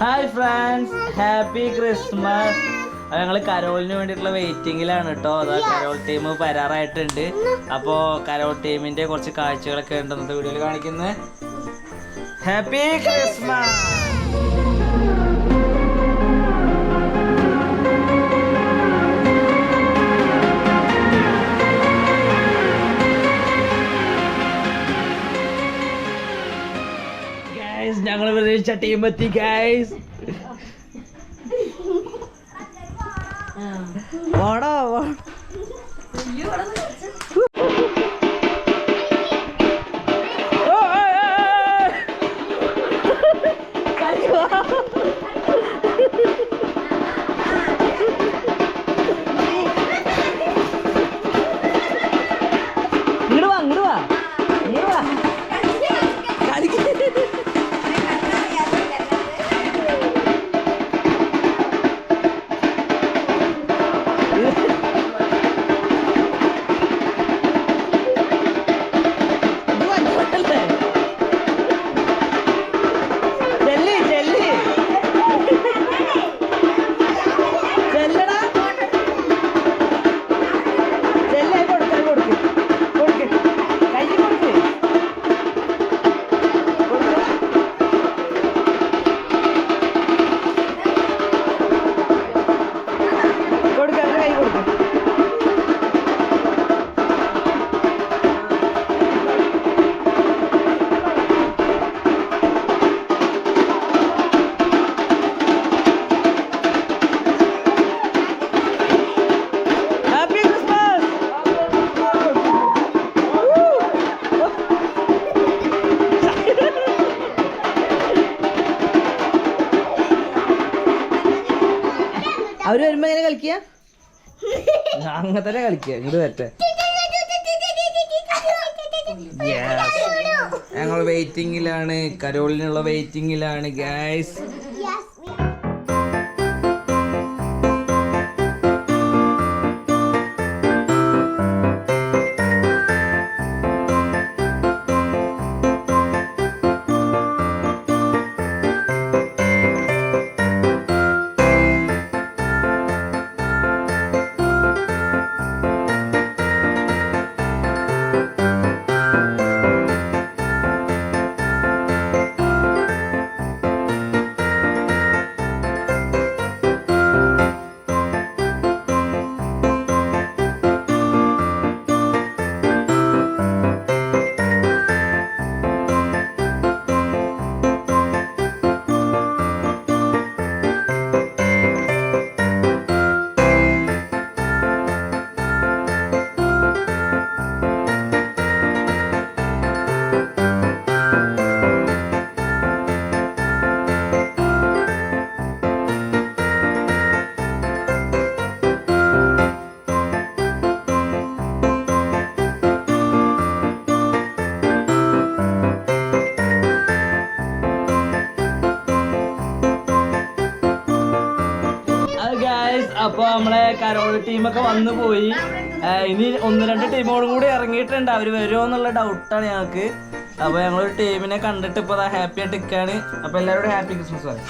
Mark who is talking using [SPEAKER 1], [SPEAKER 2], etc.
[SPEAKER 1] Hi friends happy Christmas ഞങ്ങൾ കരോളിന് വേണ്ടിയിട്ടുള്ള വെയിറ്റിംഗിലാണ് കേട്ടോ അതാ കരോൾ ടീം വരാറായിട്ടുണ്ട്. അപ്പോൾ കരോൾ ടീമിന്റെ കുറച്ച് കാഴ്ചകളൊക്കെ ഉണ്ടെന്നത് വീഡിയോയിൽ കാണിക്കുന്നത് ഹാപ്പി ക്രിസ്മസ് പ്രതീക്ഷിച്ച ടീം എത്തി ഗൈസ് വാടാ വാ അവർ വരുമ്പോ എങ്ങനെ കളിക്കുക അങ്ങനെ തന്നെ കളിക്കുക ഇങ്ങോട്ട് വരട്ടെ. ഞങ്ങൾ വെയിറ്റിംഗിലാണ് കരോളിനുള്ള വെയിറ്റിംഗിലാണ് ഗൈസ് അപ്പൊ നമ്മളെ കരോൾ ടീമൊക്കെ വന്നു പോയി. ഇനി ഒന്ന് രണ്ട് ടീമുകളും കൂടി ഇറങ്ങിയിട്ടുണ്ട്. അവർ വരുമോ എന്നുള്ള ഡൗട്ടാണ് ഞങ്ങൾക്ക് അപ്പൊ ഞങ്ങളൊരു ടീമിനെ കണ്ടിട്ട് ഇപ്പൊ ഹാപ്പി ആയിട്ട് നിൽക്കാണ് അപ്പൊ എല്ലാവരോടും ഹാപ്പി ക്രിസ്മസ് പറയും.